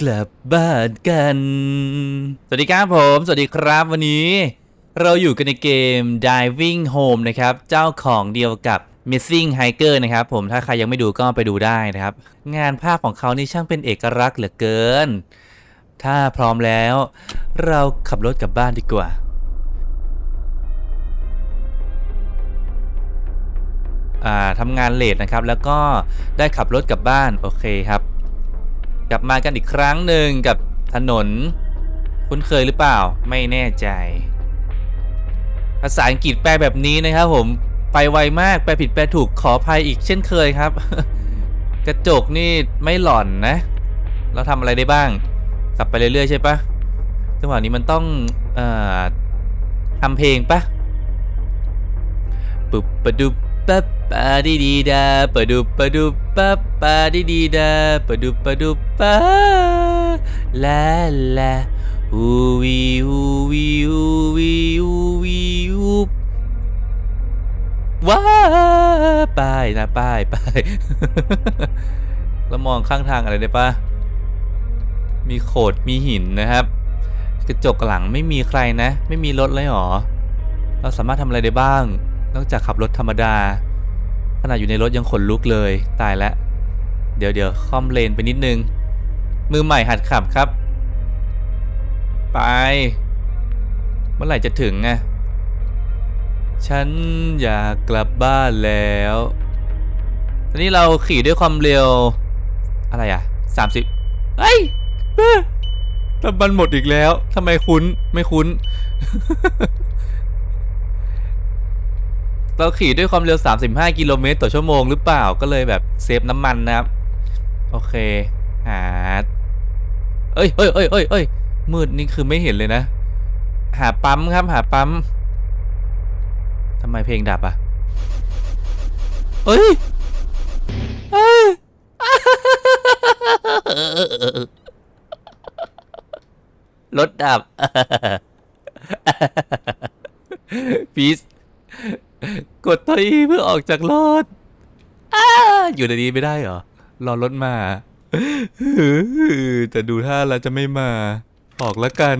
กลับบ้านกัน สวัสดีครับผม สวัสดีครับวันนี้ เราอยู่กันในเกม Diving Home นะครับ เจ้าของเดียวกับ Missing Hiker นะครับผมถ้าใครยังไม่ดูก็ไปดูได้นะครับ งานภาพของเขานี่ช่างเป็นเอกลักษณ์เหลือเกิน ถ้าพร้อมแล้ว เราขับรถกลับบ้านดีกว่าอ่าทำงานเลทนะครับ แล้วก็ได้ขับรถกลับบ้าน โอเคครับ กลับมากันอีกครั้งหนึ่งกับถนน คุ้นเคยหรือเปล่าไม่แน่ใจ ภาษาอังกฤษแปลแบบนี้นะครับผมไปไวมากแปลผิดแปลถูกขออภัยอีกเช่นเคยครับ กระจกนี่ไม่หล่อนนะ เราทำอะไรได้บ้างขับไปเรื่อยๆใช่ปะจังหวะนี้มันต้องเอ่อทำเพลงปะปุบปะดุบปะ ปะดีดีดาปะดุปะดุปะปะดีดีดาปะดุปะดุปะลาลาอูวีอูวีอูวีอูวีอูว้าป้ายนะป้ายป้ายแล้วมองข้างทางอะไรได้ปะมีโขดมีหินนะครับ กระจกหลังไม่มีใครนะ ไม่มีรถเลยหรอ เราสามารถทำอะไรได้บ้าง นอกจากขับรถธรรมดา ขนาดอยู่ในรถยังขนลุกเลยตายแล้วเดี๋ยวเดี๋ยวค่อมเลนไปนิดนึง มือใหม่หัดขับครับ ไป เมื่อไหร่จะถึงอะฉันอยากกลับบ้านแล้ว ตอนนี้เราขี่ด้วยความเร็ว อะไรอะ30เฮ้ยเอ้อน้ำมันหมดอีกแล้วทำไมคุ้นไม่คุ้น เราขี่ด้วยความเร็ว 35 กิโลเมตรต่อชั่วโมงหรือเปล่าก็เลยแบบเซฟน้ำมันนะครับ โอเคหาเอ้ยเอ้ยเอ้ยเอ้ยเอ้ยมืดนี่คือไม่เห็นเลยนะ หาปั๊มครับ หาปั๊มทำไมเพลงดับอะเอ้ยเอ้ยรถดับพีซ กดตัวอีเพื่อออกจากรถอ้าอยู่ในนี้ไม่ได้เหรอ รอรถมาแต่ดูท่าแล้วจะไม่มา ออกแล้วกัน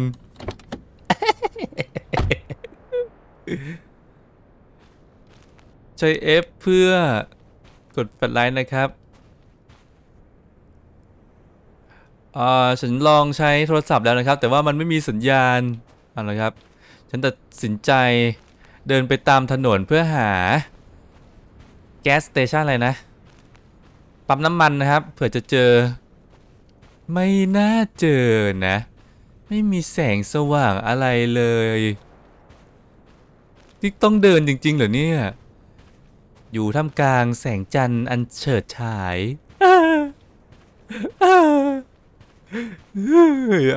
ใช้ F เพื่อกดแฟลชไลท์นะครับอ่าฉันลองใช้โทรศัพท์แล้วนะครับ แต่ว่ามันไม่มีสัญญาณเอะนะครับ ฉันตัดสินใจ เดินไปตามถนนเพื่อหาแก๊สสเตชันอะไรนะ ปั๊มน้ำมันนะครับ เผื่อจะเจอ ไม่น่าเจอนะ ไม่มีแสงสว่างอะไรเลยนี่ต้องเดินจริง ๆ เหรอเนี่ย อยู่ท่ามกลางแสงจันทร์อันเฉิดฉาย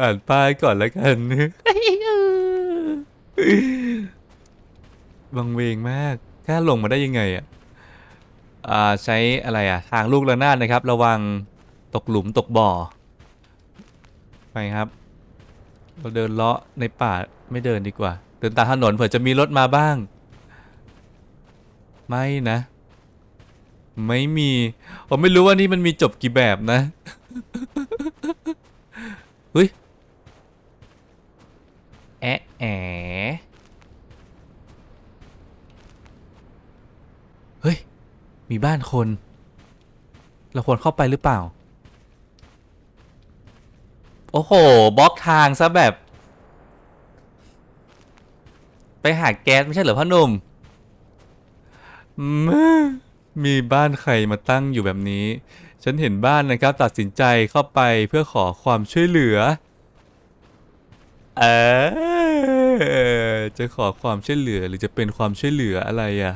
อ่านป้ายก่อนแล้วกัน วังเวงมากกล้าลงมาได้ยังไงอะอ่าใช้อะไรอะทางลูกระนาดนะครับ ระวังตกหลุมตกบ่อ ไปครับ เราเดินเลาะในป่าไม่เดินดีกว่า เดินตามถนนเผื่อจะมีรถมาบ้าง ไม่นะ ไม่มีผมไม่รู้ว่านี่มันมีจบกี่แบบนะเฮ้ยแอะแอะเฮ้ย มีบ้านคน เราควรเข้าไปหรือเปล่า โอ้โหบล็อกทางซะแบบ ไปหาแก๊สไม่ใช่เหรอพ่อหนุ่มมมีบ้านใครมาตั้งอยู่แบบนี้ ฉันเห็นบ้านนะครับ ตัดสินใจเข้าไปเพื่อขอความช่วยเหลือ เออจะขอความช่วยเหลือหรือจะเป็นความช่วยเหลืออะไรอะ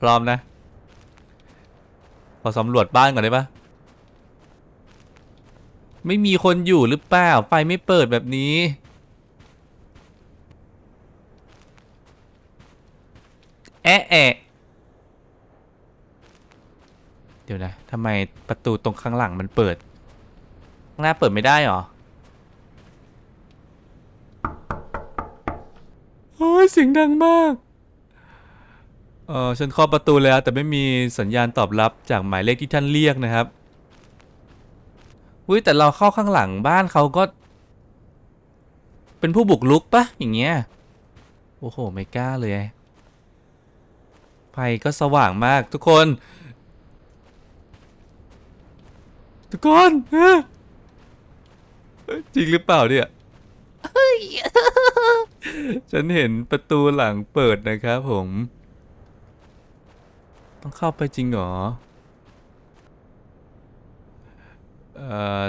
พร้อมนะ ขอสำรวจบ้านก่อนได้ปะไม่มีคนอยู่หรือเปล่า ไฟไม่เปิดแบบนี้ แอะแอะเดี๋ยวนะทำไมประตูตรงข้างหลังมันเปิด ข้างหน้าเปิดไม่ได้หรอ อ้ยเสียงดังมาก เออฉันเคาะประตูแล้วแต่ไม่มีสัญญาณตอบรับจากหมายเลขที่ท่านเรียกนะครับอุ้ยแต่เราเข้าข้างหลังบ้านเขาก็ เป็นผู้บุกลุกปะอย่างเงี้ย โอ้โห ไม่กล้าเลยไฟก็สว่างมากทุกคน ทุกคนเอ้อจริงหรือเปล่าเนี่ย ฉันเห็นประตูหลังเปิดนะครับผม ต้องเข้าไปจริงเหรอ เอ่อ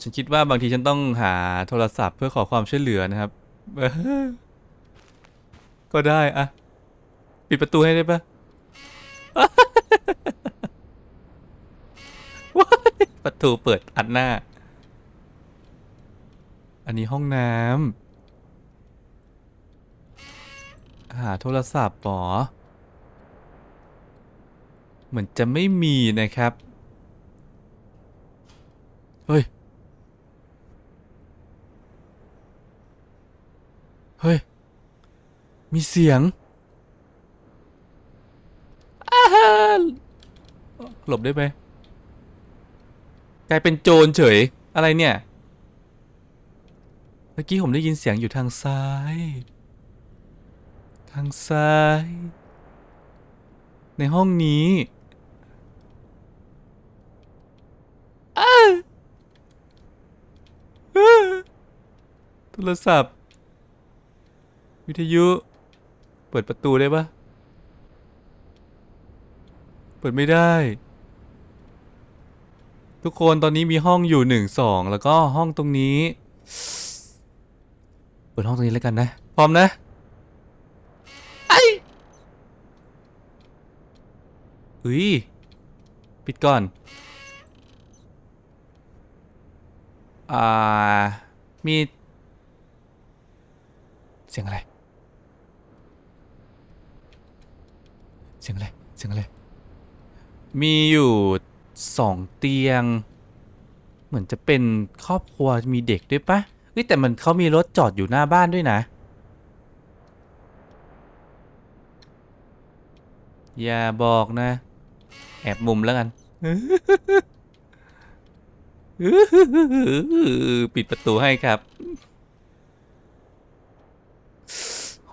ฉันคิดว่าบางทีฉันต้องหาโทรศัพท์เพื่อขอความช่วยเหลือนะครับ ก็ได้อะปิดประตูให้ได้ปะประตูเปิดอัดหน้า อันนี้ห้องน้ำหาโทรศัพท์หรอ เหมือนจะไม่มีนะครับ เฮ้ย เฮ้ย มีเสียงหลบได้ไหมกลายเป็นโจรเฉย อะไรเนี่ย มื่อกี้ผมได้ยินเสียงอยู่ทางซ้าย ทางซ้าย ในห้องนี้โทรศัพท์ วิทยุ เปิดประตูได้ปะเปิดไม่ได้ ทุกคนตอนนี้มีห้องอยู่หนึ่งสองแล้วก็ห้องตรงนี้ ปิดห้องตรงนี้แล้วกันนะ พร้อมนะไอ้เฮ้ยปิดก่อน อ่า มี เสียงอะไร เสียงอะไร เสียงอะไร มีอยู่สองเตียง เหมือนจะเป็นครอบครัวมีเด็กด้วยปะ ฮ้ยแต่มันเขามีรถจอดอยู่หน้าบ้านด้วยนะ อย่าบอกนะ แอบมุมแล้วกันปิดประตูให้ครับ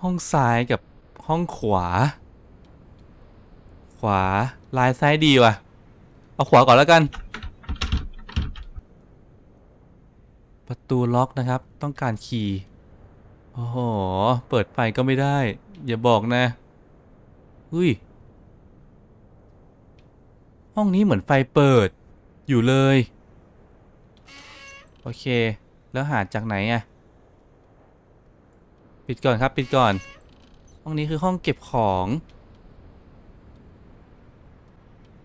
ห้องซ้ายกับห้องขวา ขวา ลายซ้ายดีว่ะ เอาขวาก่อนแล้วกัน ประตูล็อกนะครับ ต้องการคีย์โอ้โห เปิดไฟก็ไม่ได้ อย่าบอกนะอุ้ย ห้องนี้เหมือนไฟเปิด อยู่เลย โอเค แล้วหาจากไหนอะปิดก่อนครับ ปิดก่อน ห้องนี้คือห้องเก็บของ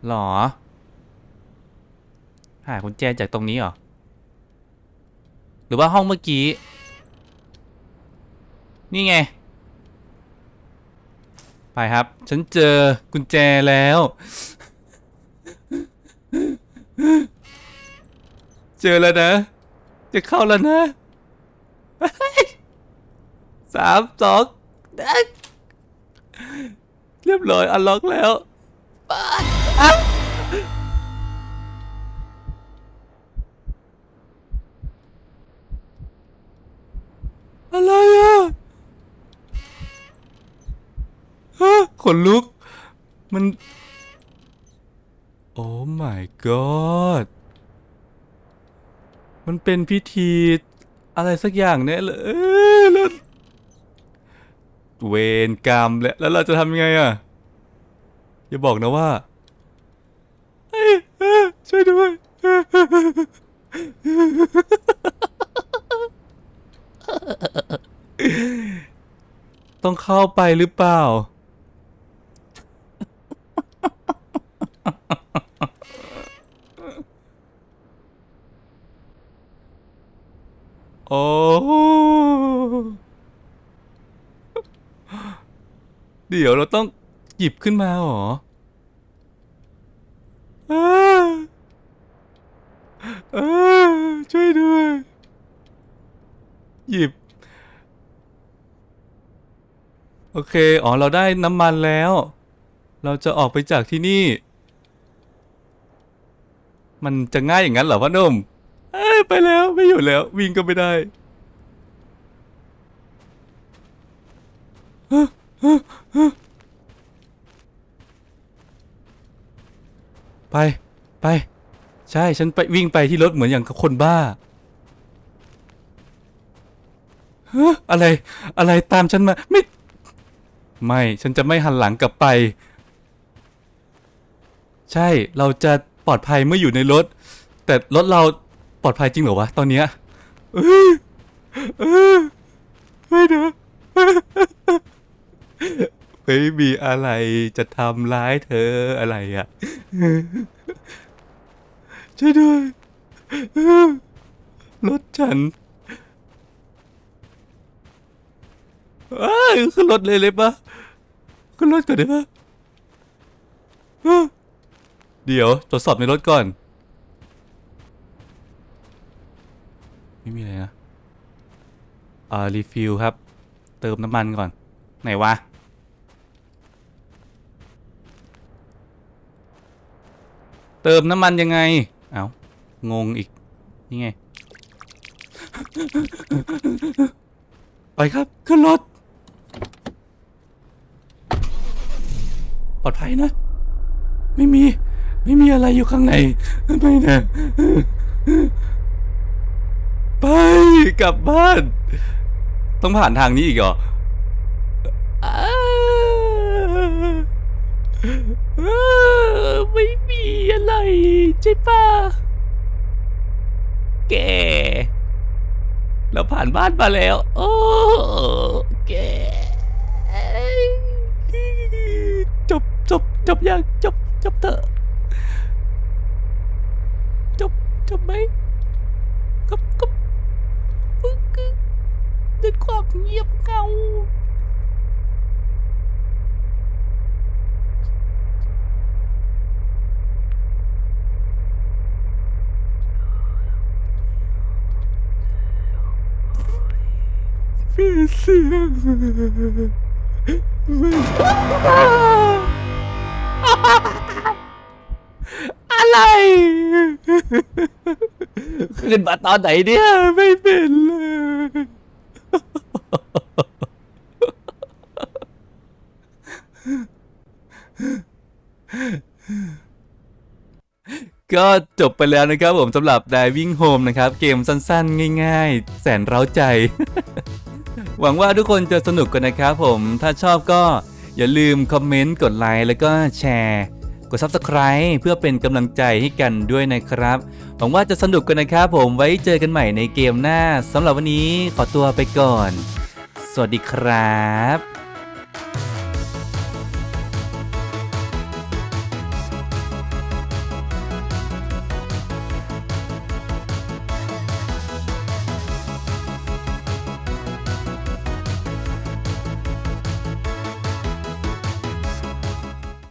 หรอ หากุญแจจากตรงนี้เหรอ หรือว่าห้องเมื่อกี้ นี่ไง ไปครับ ฉันเจอกุญแจแล้ว เจอแล้วนะ จะเข้าแล้วนะสามสองเรียบร้อยอันล็อกแล้ว นลุก มัน โอ้ my god มันเป็นพิธีอะไรสักอย่างเนี่ยเลยแล้วเวรกรรมแล้วแล้วเราจะทำยังไงอะ อย่าบอกนะว่าช่วยด้วยต้องเข้าไปหรือเปล่า โอ้เดี๋ยวเราต้องหยิบขึ้นมาหรออ้าอ้าช่วยด้วย หยิบ โอเค อ๋อ เราได้น้ำมันแล้ว เราจะออกไปจากที่นี่ มันจะง่ายอย่างนั้นเหรอพ่อนุ่มเอ้ยไปแล้วไม่อยู่แล้ว วิ่งก็ไม่ได้ไป ไป ใช่ ฉันไปวิ่งไปที่รถเหมือนอย่างคนบ้าฮะอะไร อะไรตามฉันมา ไม่ ไม่ ฉันจะไม่หันหลังกลับไป ใช่ เราจะ ปลอดภัยเมื่ออยู่ในรถ แต่รถเราปลอดภัยจริงเหรอวะตอนเนี้ยเออเออไม่นะไม่มีอะไรจะทำร้ายเธออะไรอะช่วยด้วยรถฉันเอ้ยขึ้นรถเลยเลยปะขึ้นรถก่อนได้ปะ เดี๋ยวตรวจสอบในรถก่อน ไม่มีอะไรนะ อ่า รีฟิลครับ เติมน้ำมันก่อน ไหนวะ เติมน้ำมันยังไง เอ้างงอีก นี่ไง ไปครับ ขึ้นรถ ปลอดภัยนะ ไม่มี ไม่มีอะไรอยู่ข้างในไม่นะไปกลับบ้าน ต้องผ่านทางนี้อีกเหรอไม่มีอะไรใช่ปะแกเราผ่านบ้านมาแล้ว โอ้แกจบจบจบยังจบจบเถอะ จบจบ ไหมก็ก็ก็ก็ด้วยความเงียบเงาเสียงไม่อะไร ขึ้นมาตอนไหนเนี่ย ไม่เป็นเลย ก็จบไปแล้วนะครับผมสำหรับ Diving Home นะครับ เกมสั้นๆ ง่ายๆ แสนเร้าใจ หวังว่าทุกคนจะสนุกกันนะครับผมถ้าชอบก็อย่าลืมคอมเมนต์ กดไลค์ แล้วก็แชร์ กด Subscribe เพื่อเป็นกำลังใจให้กันด้วยนะครับ หวังว่าจะสนุกกันนะครับผมไว้เจอกันใหม่ในเกมหน้าสำหรับวันนี้ขอตัวไปก่อน สวัสดีครับ